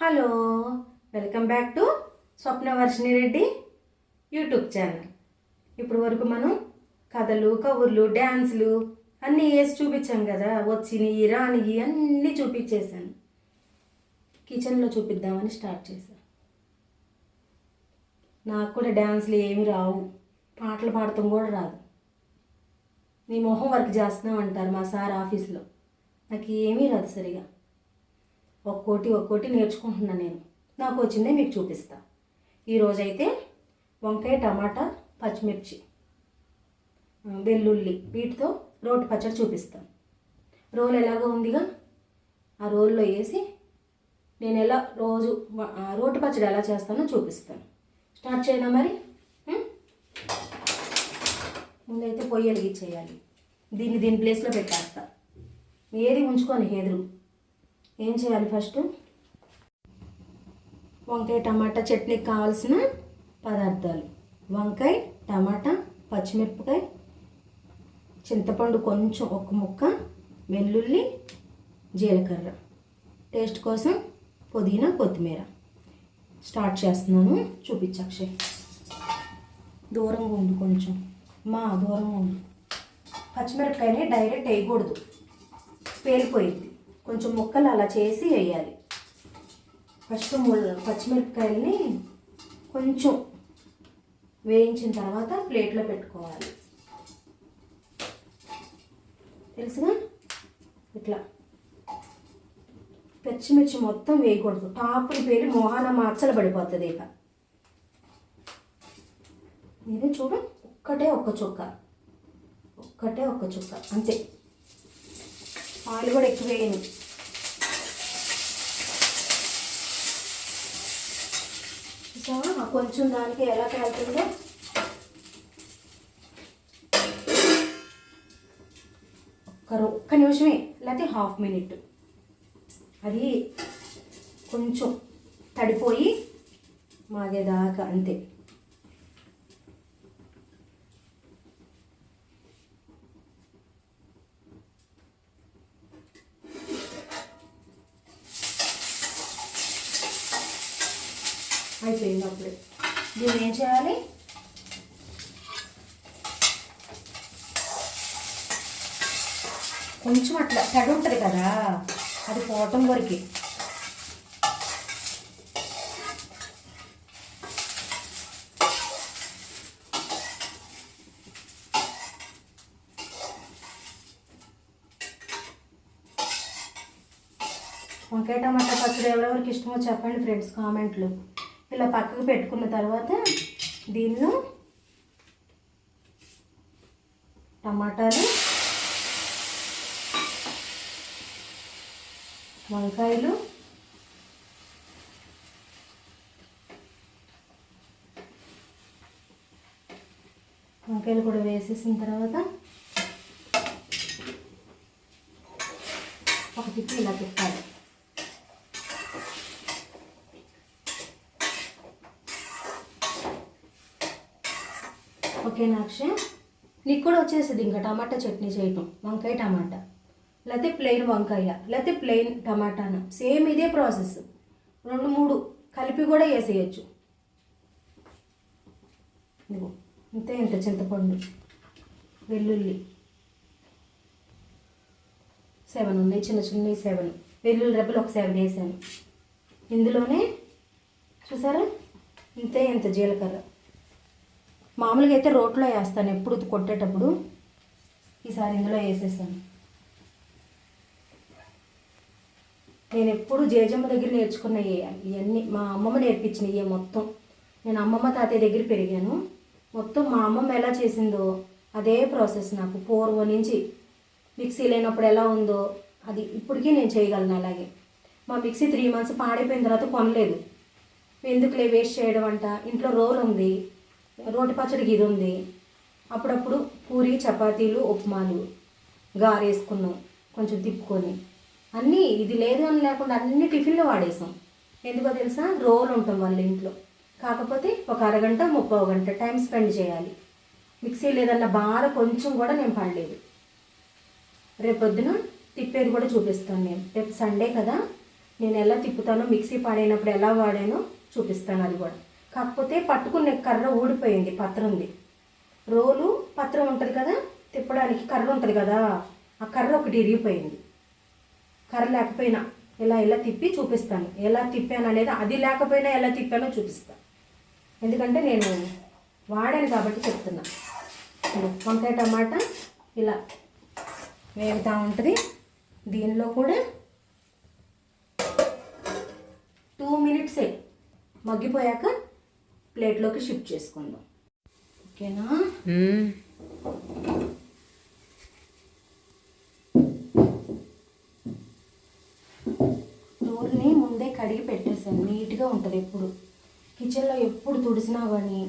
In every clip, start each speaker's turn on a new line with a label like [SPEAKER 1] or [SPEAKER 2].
[SPEAKER 1] Hello welcome back to Swapna Varshini Reddy YouTube channel. ఇప్పుడు వరకు మనం కథలు కబుర్లు డ్యాన్సులు అన్నీ వేసి చూపించాం కదా వచ్చినవి రానివి అన్నీ చూపించేశాను. కిచెన్లో చూపిద్దామని స్టార్ట్ చేశాను. నాకు కూడా డ్యాన్సులు ఏమి రావు. పాటలు పాడటం కూడా రాదు. నీ మొహం వర్క్ చేస్తున్నాం అంటారు మా సార్ ఆఫీస్లో. నాకు ఏమీ రాదు సరిగా. ఒక్కోటి ఒక్కోటి నేర్చుకుంటున్నాను నేను. నాకు వచ్చిందే మీకు చూపిస్తా. ఈరోజైతే వంకాయ టమాటా పచ్చిమిర్చి వెల్లుల్లి వీటితో రోటి పచ్చడి చూపిస్తాను రోల్ ఎలాగో ఉందిగా? ఆ రోల్లో వేసి నేను ఎలా రోజు రోటి పచ్చడి ఎలా చేస్తానో చూపిస్తాను స్టార్ట్ చేయనా మరి? ముందైతే పొయ్యి వెలిగించేయాలి. దీన్ని దీని ప్లేస్లో పెట్టేస్తా. ఏది ఉంచుకొని ఎదురు ఏం చేయాలి ఫస్ట్? వంకాయ టమాటా చట్నీకి కావాల్సిన పదార్థాలు. వంకాయ టమాటా పచ్చిమిరపకాయ చింతపండు కొంచెం ఒక ముక్క వెల్లుల్లి జీలకర్ర. టేస్ట్ కోసం పుదీనా కొత్తిమీర. స్టార్ట్ చేస్తున్నాను. చూపించక్షయ్ దూరంగా ఉండు కొంచెం. మా దూరంగా ఉండు. పచ్చిమిరపకాయని డైరెక్ట్ వేయకూడదు. పేలిపోయింది. కొంచెం ముక్కలు అలా చేసి వేయాలి. ఫస్ట్ ముల్- పచ్చిమిరపకాయలని కొంచెం వేయించిన తర్వాత ప్లేట్లో పెట్టుకోవాలి. తెలుసుగా? ఇట్లా. పచ్చిమిర్చి మొత్తం వేయకూడదు. టాపులు పేరు మోహన మార్చలు పడిపోతుంది ఇక. ఇది చూడు ఒక్కటే ఒక్క చుక్క. ఒక్కటే ఒక్క చుక్క. అంతే. పాలు కూడా ఎక్కువ వేయను. కొంచెం దానికి ఎలా కాలుతుందో ఒక్క ఒక్క నిమిషమే లేకపోతే హాఫ్ మినిట్. అది కొంచెం తడిపోయి మాగేదాకా అంతే. అయిపోయింది అప్పుడే. దీన్ని ఏం చేయాలి? కొంచెం అట్లా తడి ఉంటుంది కదా అది పోవటం వరకు. వంకాయ టమాటా పచ్చడి ఎవరెవరికి ఇష్టమో చెప్పండి ఫ్రెండ్స్ కామెంట్లు. ఇలా పక్కకు పెట్టుకున్న తర్వాత దీనిలో టమాటాలు వంకాయలు వంకాయలు కూడా వేసేసిన తర్వాత ఒక తిప్పి ఇలా తిప్పాలి ఓకేనా అక్షయ్ నీకు కూడా వచ్చేసింది ఇంకా టమాటా చట్నీ చేయటం వంకాయ టమాటా. లేకపోతే ప్లెయిన్ వంకాయ లేకపోతే ప్లెయిన్ టమాటానా. సేమ్ ఇదే ప్రాసెస్. రెండు మూడు కలిపి కూడా వేసేయచ్చు. ఇంతే ఇంత చింతపండు వెల్లుల్లి. సెవెన్ ఉన్నాయి చిన్న చిన్న సెవెన్. వెల్లుల్లి రెబ్బలు ఒక సెవెన్ వేసాను. ఇందులోనే చూసారా? ఇంతే ఇంత జీలకర్ర. మామూలుగా అయితే రోట్లో వేస్తాను ఎప్పుడు కొట్టేటప్పుడు. ఈసారి ఇందులో వేసేసాను. నేను ఎప్పుడు జేజమ్మ దగ్గర నేర్చుకున్న ఇవన్నీ మా అమ్మమ్మ నేర్పించినవి మొత్తం. నేను అమ్మమ్మ తాతయ్య దగ్గర పెరిగాను. మొత్తం మా అమ్మమ్మ ఎలా చేసిందో అదే ప్రాసెస్ నాకు పూర్వం నుంచి. మిక్సీ లేనప్పుడు ఎలా ఉందో అది ఇప్పటికీ నేను చేయగలను అలాగే. మా మిక్సీ త్రీ మంత్స్ పాడైపోయిన తర్వాత కొనలేదు. ఎందుకులే వేస్ట్ చేయడం అంట? ఇంట్లో రోల్ ఉంది. రోటి పచ్చడికి ఇది ఉంది అప్పుడప్పుడు పూరి చపాతీలు ఉప్మాలు గారేసుకున్నాం కొంచెం తిప్పుకొని. అన్నీ ఇది లేదు అని లేకుండా అన్ని టిఫిన్లో వాడేసాం. ఎందుకో తెలుసా? రోల్ ఉంటాం వాళ్ళ ఇంట్లో. కాకపోతే ఒక అరగంట ముప్పై గంట టైం స్పెండ్ చేయాలి. మిక్సీ లేదన్న బాధ కొంచెం కూడా నేను పడలేదు. రేపొద్దున తిప్పేది కూడా చూపిస్తాను నేను. రేపు సండే కదా. నేను ఎలా తిప్పుతానో మిక్సీ పాడైనప్పుడు ఎలా వాడానో చూపిస్తాను అది కూడా. కాకపోతే పట్టుకునే కర్ర ఊడిపోయింది పత్రంది. రోలు పత్రం ఉంటుంది కదా తిప్పడానికి కర్ర ఉంటుంది కదా ఆ కర్ర ఒకటి ఇరిగిపోయింది. కర్ర లేకపోయినా ఇలా ఇలా తిప్పి చూపిస్తాను. ఎలా తిప్పాను అనేది అది లేకపోయినా ఎలా తిప్పానో చూపిస్తాను ఎందుకంటే నేను వాడాను కాబట్టి చెప్తున్నా. వంకాయ టమాటా ఇలా వేగుతూ ఉంటుంది. దీనిలో కూడా టూ మినిట్సే మగ్గిపోయాక ప్లేట్లోకి షిఫ్ట్ చేసుకుందాం. ఓకేనా? డోర్ని ముందే కడిగి పెట్టేసాను నీట్గా ఉంటుంది ఎప్పుడు. కిచెన్లో ఎప్పుడు తుడిసినా కానీ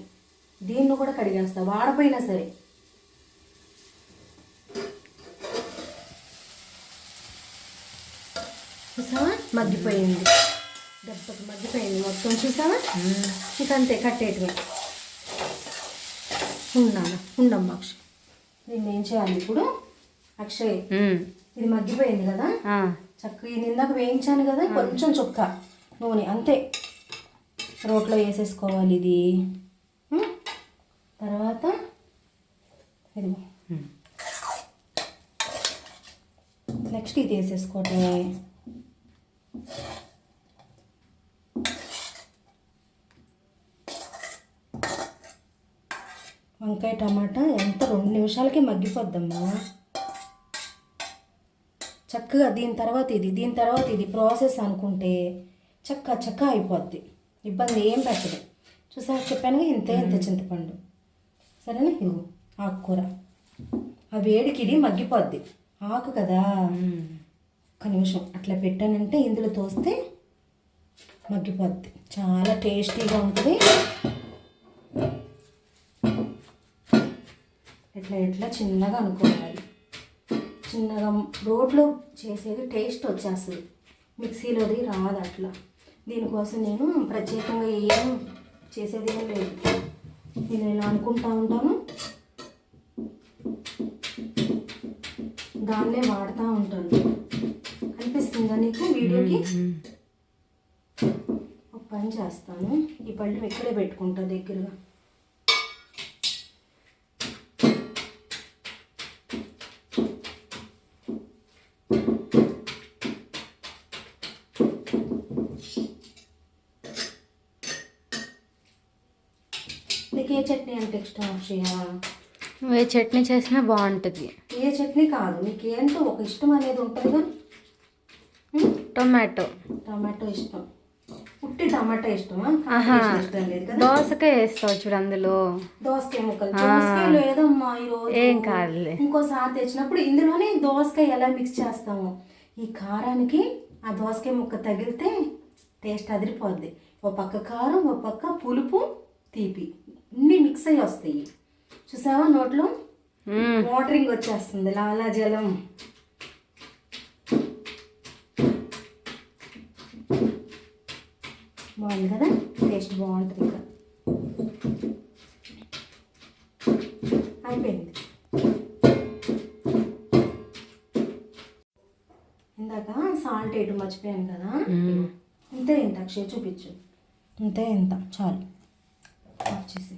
[SPEAKER 1] దీన్ని కూడా కడిగేస్తా వాడపోయినా సరే. మగ్గిపోయింది. దెబ్బకి మగ్గిపోయింది మొత్తం చూసావా? ఇక అంతే కట్టేటివి. ఉన్నాను. ఉండమ్మా అక్షయ్ దీన్ని ఏం చేయాలి ఇప్పుడు? అక్షయ్ ఇది మగ్గిపోయింది కదా? చక్కగా ఇది ఇందాక వేయించాను కదా? కొంచెం చుక్క నూనె అంతే. రోట్లో వేసేసుకోవాలి ఇది? తర్వాత ఇది నెక్స్ట్ ఇది వేసేసుకోవటమే. వంకాయ టమాటా ఎంత రెండు నిమిషాలకి మగ్గిపోద్దమ్మా. చక్కగా దీని తర్వాత ఇది దీని తర్వాత ఇది ప్రాసెస్ అనుకుంటే చక్క చక్క అయిపోద్ది. ఇబ్బంది ఏం పెట్టదు. చూసా చెప్పాను ఇంతే ఇంత చింతపండు. సరేనా? ఇదిగో ఆకుకూర. ఆ వేడికి ఇది మగ్గిపోద్ది. ఆకు కదా? ఒక్క నిమిషం. అట్లా పెట్టానంటే ఇందులో తోస్తే మగ్గిపోద్ది. చాలా టేస్టీగా ఉంటుంది. ఇట్లా ఇట్లా చిన్నగా అనుకోవాలి. చిన్నగా రోడ్లో చేసేది టేస్ట్ వచ్చేస్తుంది. మిక్సీలోది రాదు అట్లా. దీనికోసం నేను ప్రత్యేకంగా ఏం చేసేది ఏం లేదు. నేను ఇలా అనుకుంటా ఉంటాను. దాన్నే వాడుతూ ఉంటాను. కనిపిస్తుందా నీకు వీడియోకి? ఒక పని చేస్తాను. ఈ పళ్ళు ఇక్కడే పెట్టుకుంటా దగ్గరగా. నీకు ఏ చట్నీ అంటే ఇష్టం అక్షయ
[SPEAKER 2] ఏ చట్నీ చేసినా బాగుంటుంది.
[SPEAKER 1] ఏ చట్నీ కాదు నీకు ఏంటో ఒక ఇష్టం అనేది ఉంటుందిగా ఉం?
[SPEAKER 2] టొమాటో.
[SPEAKER 1] టమాటో ఇష్టం. ఉట్టి టమాటా ఇష్టమా? కదా?
[SPEAKER 2] దోసకాయ వేస్తావు చూడు అందులో.
[SPEAKER 1] దోసకాయ ముక్కలు. దోసకాయ లేదమ్మా ఈరోజు.
[SPEAKER 2] ఏం కాదులే.
[SPEAKER 1] ఇంకోసారి తెచ్చినప్పుడు ఇందులోనే దోసకాయ ఎలా మిక్స్ చేస్తాము? ఈ కారానికి ఆ దోసకాయ ముక్క తగిలితే టేస్ట్ అదిరిపోద్ది. ఓ పక్క కారం ఓ పక్క పులుపు తీపి. అన్నీ మిక్స్ అయ్యి వస్తాయి. చూసావా నోట్లో. వాటరింగ్ వచ్చేస్తుంది. లాలాజలం బాగుంది కదా? టేస్ట్ బాగుంటుంది ఇంకా. అయిపోయింది. ఇందాక సాల్ట్ వేయటం మర్చిపోయాను కదా? ఇంతే ఇంత అక్షయ్ చూపించు. ఇంతే ఇంత చాలు. ఆఫ్ చేసి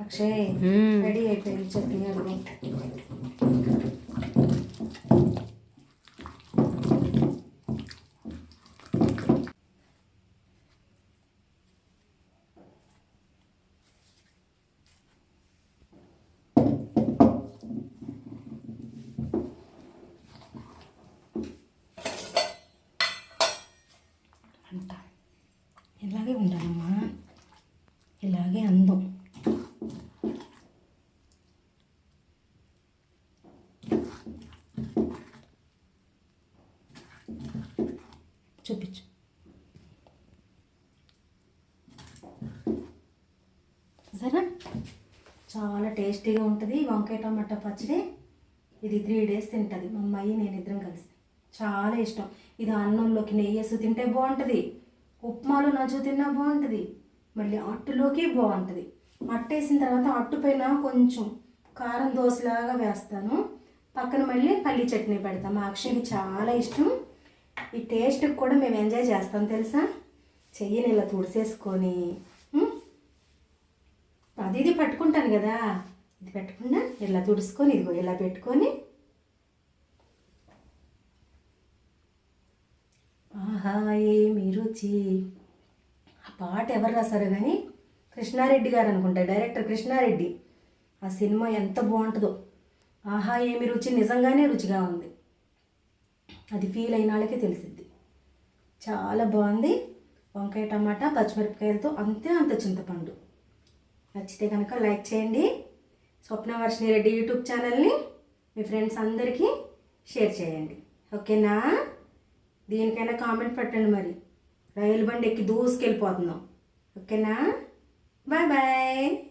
[SPEAKER 1] అక్షయ్. రెడీ అయిపోయింది చట్నీ అడుగు అంట ఇలాగే ఉండాలమ్మా ఇలాగే అందం చూపించు. సరే చాలా టేస్టీగా ఉంటుంది వంకాయ టమాటా పచ్చడి. ఇది త్రీ డేస్ తింటుంది. మా అమ్మాయి నేను ఇద్దరం కలిసి. చాలా ఇష్టం. ఇది అన్నంలోకి నెయ్యి వేసి తింటే బాగుంటుంది. ఉప్మాలో నంచు తిన్నా బాగుంటుంది. మళ్ళీ అట్టులోకి బాగుంటుంది. అట్టు వేసిన తర్వాత అట్టు పైన కొంచెం కారం దోశలాగా వేస్తాను. పక్కన మళ్ళీ పల్లి చట్నీ పెడతాను. మా అక్షయ్కి చాలా ఇష్టం. ఈ టేస్ట్కి కూడా మేము ఎంజాయ్ చేస్తాం తెలుసా? చెయ్యిని ఇలా తుడిసేసుకొని అది ఇది పట్టుకుంటాను కదా. ఇది పెట్టకుండా ఇలా తుడుచుకొని ఇదిగో ఇలా పెట్టుకొని. ఆహా ఏమి రుచి. ఆ పాట ఎవరు రాశారు కానీ కృష్ణారెడ్డి గారు అనుకుంటా డైరెక్టర్ కృష్ణారెడ్డి. ఆ సినిమా ఎంత బాగుంటుందో. ఆహా ఏమి రుచి. నిజంగానే రుచిగా ఉంది. అది ఫీల్ అయిన వాళ్ళకి తెలిసిద్ది. చాలా బాగుంది. వంకాయ టమాటా పచ్చిమిరపకాయలతో అంతే అంత చింతపండు. నచ్చితే కనుక లైక్ చేయండి. స్వప్నవర్షిణి రెడ్డి యూట్యూబ్ ఛానల్ని మీ ఫ్రెండ్స్ అందరికీ షేర్ చేయండి. ఓకేనా? దీనికైనా కామెంట్ పెట్టండి మరి. రైలు బండి ఎక్కి దూసుకెళ్ళిపోతున్నాం. ఓకేనా? Bye bye.